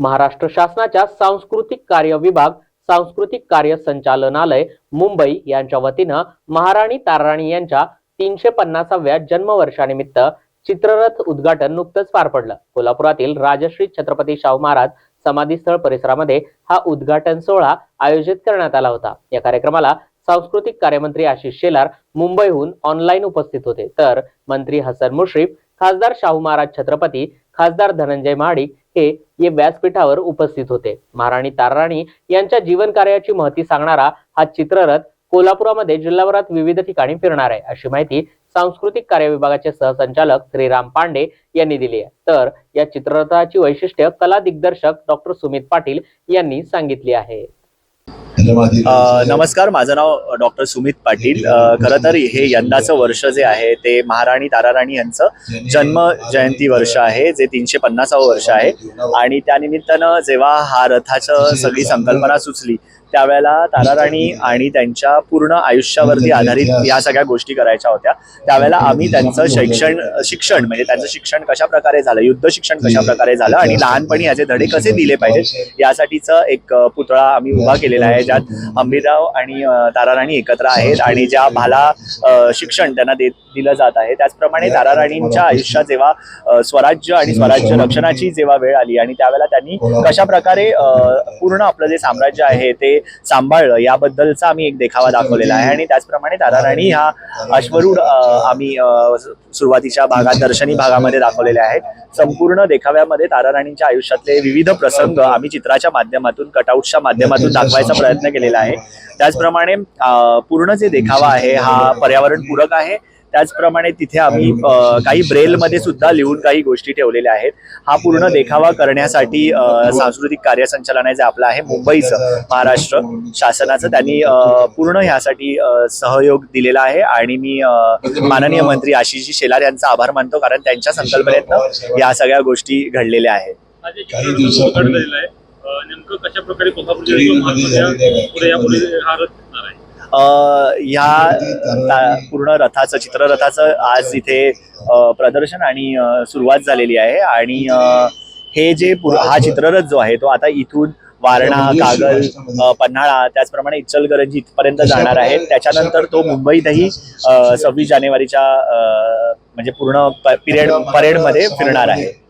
महाराष्ट्र शासनाच्या सांस्कृतिक कार्य विभाग सांस्कृतिक कार्य संचालनालय मुंबई यांच्या वतीनं महाराणी ताराणी यांच्या तीनशे पन्नासाव्या जन्मवर्षानिमित्त चित्ररथ उद्घाटन नुकतंच पार पडलं. कोल्हापुरातील राजश्री छत्रपती शाहू महाराज समाधीस्थळ परिसरामध्ये हा उद्घाटन सोहळा आयोजित करण्यात आला होता. या कार्यक्रमाला सांस्कृतिक कार्यमंत्री आशिष शेलार मुंबईहून ऑनलाईन उपस्थित होते. तर मंत्री हसन मुश्रीफ खासदार शाहू महाराज छत्रपती खासदार धनंजय महाडिक हे या व्यासपीठावर उपस्थित होते. महाराणी ताराराणी यांच्या जीवन कार्याची महती सांगणारा हा चित्ररथ कोल्हापुरामध्ये जिल्हाभरात विविध ठिकाणी फिरणार आहे. अशी माहिती सांस्कृतिक कार्य विभागाचे सहसंचालक श्रीराम पांडे यांनी दिली आहे. तर या चित्ररथाची वैशिष्ट्य कला दिग्दर्शक डॉक्टर सुमित पाटील यांनी सांगितली आहे. नमस्कार माझं नाव डॉक्टर सुमित पाटील. खरं तर हे यंदाचं वर्ष जे आहे ते महाराणी ताराराणी यांचं जन्म जयंती वर्ष आहे जे तीनशे पन्नासावं वर्ष आहे. आणि त्यानिमित्तानं जेव्हा हा रथाचं सगळी संकल्पना सुचली त्यावेळेला ताराराणी आणि त्यांच्या पूर्ण आयुष्यावरती आधारित या सगळ्या गोष्टी करायच्या होत्या. त्यावेळेला आम्ही त्यांचं शैक्षण शिक्षण म्हणजे त्यांचं शिक्षण कशा प्रकारे झालं युद्ध शिक्षण कशा प्रकारे झालं आणि लहानपणी याचे धडे कसे दिले पाहिजेत यासाठीचं एक पुतळा आम्ही उभा केलेला आहे. ज्यात अंबिराव आणि ताराराणी एकत्र आहेत आणि ज्या भाला शिक्षण त्यांना देत दिलं जात आहे. त्याचप्रमाणे ताराराणींच्या आयुष्यात जेव्हा स्वराज्य आणि स्वराज्य रक्षणाची जेव्हा वेळ आली आणि त्यावेळेला त्यांनी कशा प्रकारे पूर्ण आपलं जे साम्राज्य आहे ते सांभाळलं याबद्दलचा आम्ही एक देखावा दाखवलेला आहे. आणि त्याचप्रमाणे ताराराणी ह्या अश्वरूढ आम्ही सुरुवातीच्या भागात दर्शनी भागामध्ये दाखवलेले आहेत. संपूर्ण देखाव्यामध्ये ताराराणींच्या आयुष्यातले विविध प्रसंग आम्ही चित्राच्या माध्यमातून कटआउटच्या माध्यमातून दाखवायचा प्रयत्न प्रयत्न केलेला आहे. त्याचप्रमाणे पूर्ण जे देखावा आहे हा पर्यावरण पूरक आहे. त्याचप्रमाणे तिथे आम्ही काही काही ब्रेलमध्ये सुद्धा लिहून काही गोष्टी ठेवलेल्या आहेत. हा पूर्ण देखावा करण्यासाठी सांस्कृतिक कार्य संचालनालय जे आपलं आहे मुंबईचं महाराष्ट्र शासनाचं त्यांनी पूर्ण ह्यासाठी सहयोग दिलेला आहे. आणि मी माननीय मंत्री आशिषजी शेलार यांचा आभार मानतो कारण त्यांच्या संकल्पनेतनं या सगळ्या गोष्टी घडलेल्या आहेत. नेमकं कशा प्रकारे कोल्हापूर पुढे यापुढे हा रथ दिसणार आहे? अ, ह्या पूर्ण रथाचं चित्ररथाचं आज इथे प्रदर्शन आणि सुरुवात झालेली आहे. आणि हे जे पुर- हा चित्ररथ जो आहे तो आता इथून वारणा कागल अ, पन्हाळा त्याचप्रमाणे इचलकरंजी इथपर्यंत जाणार आहे. त्याच्यानंतर तो मुंबईतही सव्वीस जानेवारीच्या अ, म्हणजे पूर्ण पिरियड परेडमध्ये फिरणार आहे.